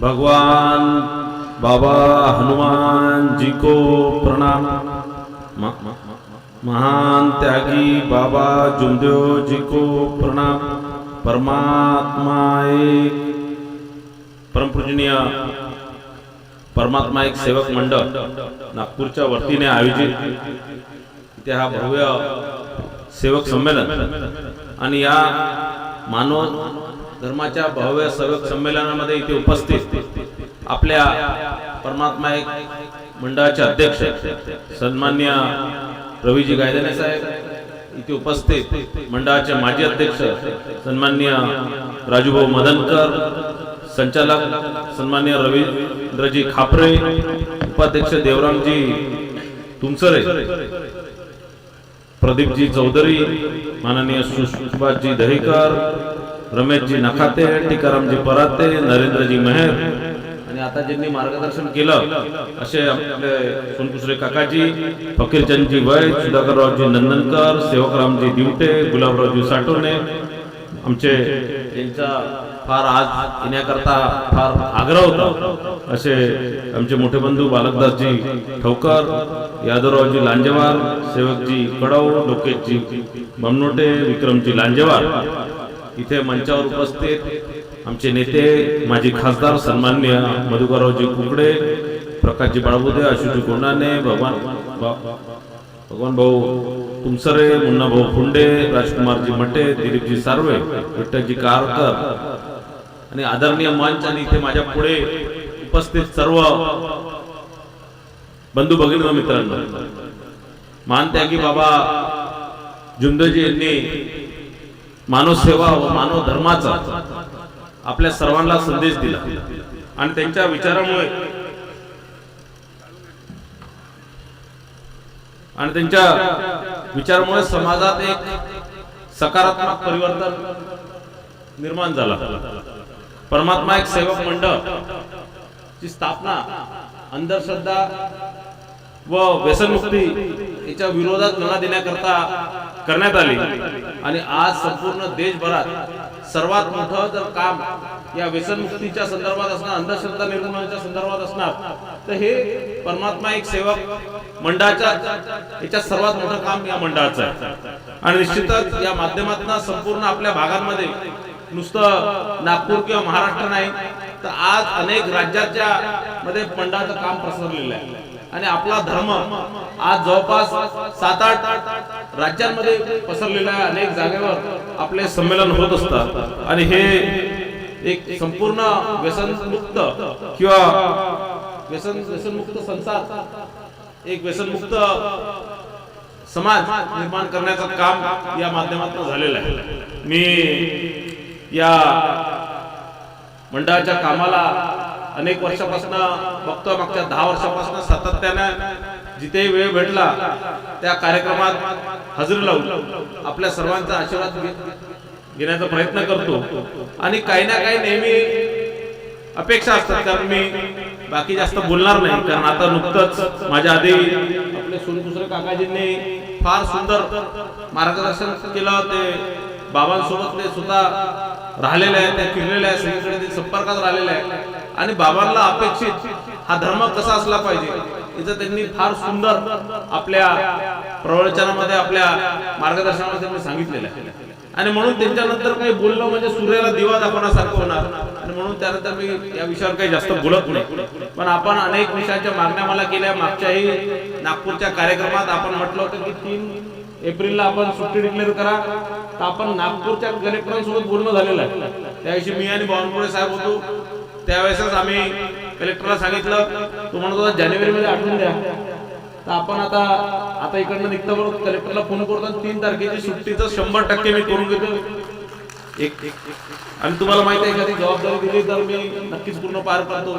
भगवान बाबा हनुमान जी को प्रणाम। म- महान त्यागी बाबा जुमदेव जी को प्रणाम। परमात्मा एक परमपूजनीय परमात्मा एक सेवक मंडळ नागपूरच्या वतीने आयोजित इथे हा भव्य सेवक संमेलन. आणि या मानव धर्माच्या भव्य सेवक संमेलनामध्ये इथे उपस्थित आपल्या परमात्मा एक मंडळाचे अध्यक्ष सन्मान्य रवीजी गायदने साहेब इथे उपस्थित मंडळाचे माजी अध्यक्ष सन्मान्य राजूभाऊ मदनकर संचालक सन्मान्य रवींद्रजी खापरे उपाध्यक्ष देवरामजी तुमसरे प्रदीपजी चौधरी माननीय सुभाषजी दहीकर रमेशजी नखाते टीकारामजी पराते नरेंद्रजी मेहर. आणि आता ज्यांनी मार्गदर्शन केलं असे आपले सोनकुसरे काकाजी फकीरचंदजी वै सुधाकररावजी नंदनकर सेवकरामजी दिवटे गुलाबरावजी साठवणे आमचे यांचा फार आज येण्याकरता फार आग्रह होता. असे आमचे मोठे बंधू बालकदासजी ठोकर यादवरावजी लांजेवार सेवकजी कडव लोकेशजी बमनोटे विक्रमजी लांजेवार. इथे मंचावर उपस्थित आमचे नेते माजी खासदार सन्मान्य मधुकररावजी कुकडे प्रकाशजी बाळबुदे आशुजी कोंडाने भगवान भगवान भाऊ तुमसरे मुन्ना भाऊ फुंडे राजकुमारजी मटे दिलीपजी सार्वे विठ्ठलजी कारकर. आणि आदरणीय मंच आणि इथे माझ्या पुढे उपस्थित सर्व बंधू भगिनी व मित्रांनो महान की बाबा जुंदजी यांनी मानव सेवा व मानव धर्माचा आपल्या सर्वांना संदेश दिला. आणि त्यांच्या विचारामुळे आणि त्यांच्या विचारामुळे समाजात एक सकारात्मक परिवर्तन निर्माण झाला. परमात्मा एक सेवक मंडळ ची स्थापना अंधश्रद्धा व व्यसनमुक्ती याच्या विरोधात लढा देण्याकरता करण्यात आली. आणि आज संपूर्ण देशभरात सर्वात मोठं जर काम या व्यसनमुक्तीच्या संदर्भात असणार अंधश्रद्धा निर्मूलनाच्या संदर्भात असणार तर हे परमात्मा एक सेवक मंडळाच्या याच्या सर्वात मोठं काम या मंडळाचं आहे. आणि निश्चितच या माध्यमातून संपूर्ण आपल्या भागांमध्ये नुसतं नागपूर किंवा महाराष्ट्र नाही तर आज अनेक राज्याच्या मध्ये पंडाचं काम पसरलेलं आहे. आणि आपला धर्म आज जवळपास सात आठ राज्यांमध्ये पसरलेला आहे. अनेक जागेवर आपले संमेलन होत असतात. आणि हे एक संपूर्ण व्यसनमुक्त किंवा व्यसन व्यसनमुक्त संसार एक व्यसनमुक्त समाज निर्माण करण्याचं काम या माध्यमातून झालेलं आहे. मी या मंडळाच्या कामाला अनेक वर्षापासून बघतो मागच्या दहा वर्षापासून सातत्याने जिथे वेळ भेटला त्या कार्यक्रमात हजेरी लावून आपल्या सर्वांचा आशीर्वाद घेण्याचा प्रयत्न करतो. आणि काही ना काही नेहमी अपेक्षा असतात कारण मी बाकी जास्त बोलणार नाही कारण आता नुकतंच माझ्या आधी आपले सोनकुसरे काकाजींनी फार सुंदर मार्गदर्शन केलं ते बाबांसोबत ते सुद्धा राहिलेले आहेत ते फिरलेले आहे सगळीकडे ते संपर्कात राहिलेल्या आहेत. आणि बाबांना अपेक्षित हा धर्म कसा असला पाहिजे याचं त्यांनी फार सुंदर आपल्या प्रवचनामध्ये आपल्या मार्गदर्शनामध्ये त्यांनी सांगितलेलं आहे. आणि म्हणून त्यांच्यानंतर काही बोलणं म्हणजे सूर्याला दिवा दाखवण्यासारखं होणार. आणि म्हणून त्यानंतर मी या विषयावर काही जास्त बोलत नाही. पण आपण अनेक विषयाच्या मागण्या मला केल्या. मागच्याही नागपूरच्या कार्यक्रमात आपण म्हटलं होतं की तीन एप्रिलला आपण सुट्टी डिक्लेअर करा. तर आपण नागपूरच्या कलेक्टरांसोबत बोलणं झालेलं आहे. त्याविषयी मी आणि बावनकुळे साहेब होतो. त्यावेळेसच आम्ही कलेक्टरला सांगितलं तो म्हणत होता जानेवारीमध्ये आठवून द्या. तर आपण आता आता इकडनं निघता बरोबर कलेक्टरला फोन करतो तीन तारखेची सुट्टीचं शंभर टक्के मी करून घेतो. एक आणि तुम्हाला माहिती आहे एखादी जबाबदारी दिली तर मी नक्कीच पूर्ण पार पाडतो.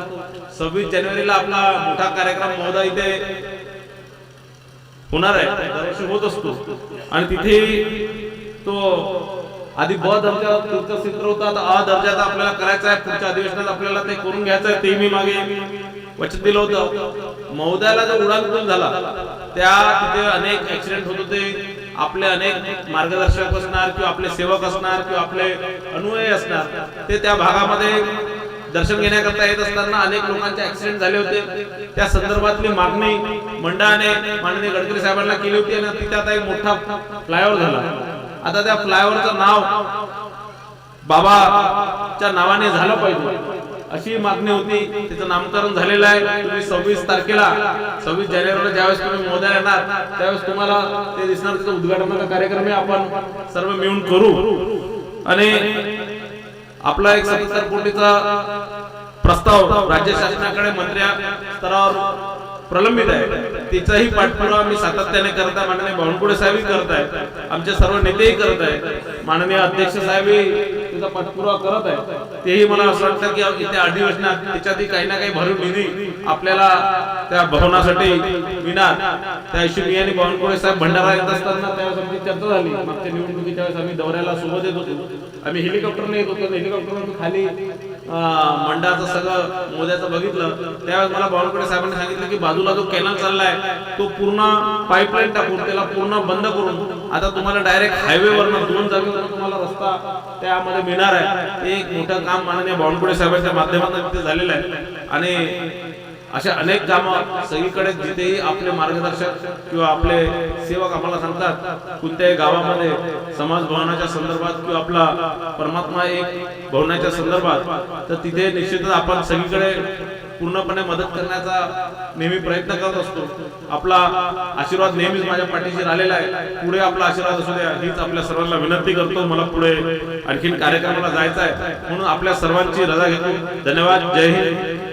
सव्वीस जानेवारीला आपला मोठा कार्यक्रम महोदय इथे होणार आहे दरवर्षी होत असतो. आणि तिथे तो आधी ब दर्जा तीर्थक्षेत्र होता. आता अ दर्जाचा आपल्याला करायचा आहे. पुढच्या अधिवेशनात आपल्याला ते करून घ्यायचं आहे. ते मी मागे वचन दिलं होतं. महोदयाला जो उडान झाला त्या तिथे अनेक ऍक्सिडेंट होत होते. आपले अनेक मार्गदर्शक असणार किंवा आपले सेवक असणार किंवा आपले अनुयायी असणार ते त्या भागामध्ये दर्शन घेण्याकरता येत असताना अनेक लोकांचे ऍक्सिडेंट झाले होते. त्या संदर्भातली मागणी मंडळाने माननीय गडकरी साहेबांना केली होती आणि तिथे आता एक मोठा फ्लायओव्हर झाला. आता त्या फ्लायओव्हरचं नाव बाबाच्या नावाने झालं पाहिजे. अशी मागणी होती. तिचं नामकरण झालेलं आहे. तुम्ही सव्वीस तारखेला सव्वीस जानेवारीला ज्यावेळेस तुम्ही मोद्या येणार त्यावेळेस तुम्हाला ते दिसणार. तिचं उद्घाटनाचा कार्यक्रम आपण सर्व मिळून करू. आणि आपला एक सत्तर कोटीचा प्रस्ताव राज्य शासनाकडे मंत्र्या स्तरावर प्रलंबित आहे. तिचाही पाठपुरावा मी सातत्याने करत आहे. माननीय बावनकुळे साहेबही करत आहेत. आमचे सर्व नेतेही करत आहेत. माननीय अध्यक्ष साहेबही तिचा पाठपुरावा करत आहे तेही मला असं वाटतं की इथे अधिवेशनात त्याच्यातही काही ना काही भरून निधी आपल्याला त्या भवनासाठी विणार त्या हिशोबी आणि बावनकुळे साहेब भंडारा येत असताना त्यावेळेस आमची चर्चा झाली. मागच्या निवडणुकीच्या वेळेस आम्ही दौऱ्याला सोबत येत होतो. आम्ही हेलिकॉप्टरने येत होतो. हेलिकॉप्टरने खाली मंडळाचं सगळं मोद्याचं बघितलं. त्यावेळेस मला बावनकुळे साहेबांनी सांगितलं की बाजूला जो कॅनल चाललाय तो पूर्ण पाईपलाईन टाकून त्याला पूर्ण बंद करून आता तुम्हाला डायरेक्ट हायवेवरनं दोन जागेवर तुम्हाला रस्ता त्यामध्ये मिळणार आहे. ते एक मोठं काम माननीय बावनकुळे साहेबांच्या माध्यमातून तिथे झालेलं आहे. आणि अशा अनेक कामं सगळीकडे जिथेही आपले मार्गदर्शक किंवा आपले सेवक आम्हाला सांगतात कोणत्याही गावामध्ये समाज भवनाच्या संदर्भात किंवा आपला परमात्मा एक भवनाच्या संदर्भात तर तिथे निश्चितच आपण सगळीकडे पूर्णपणे मदत करण्याचा नेहमी प्रयत्न करत असतो. आपला आशीर्वाद नेहमीच माझ्या पाठीशी राहिलेला आहे. पुढे आपला आशीर्वाद असू द्या हीच आपल्या सर्वांना विनंती करतो. मला पुढे आणखीन कार्यक्रमाला जायचं आहे. म्हणून आपल्या सर्वांची रजा घेतो. धन्यवाद. जय हिंद.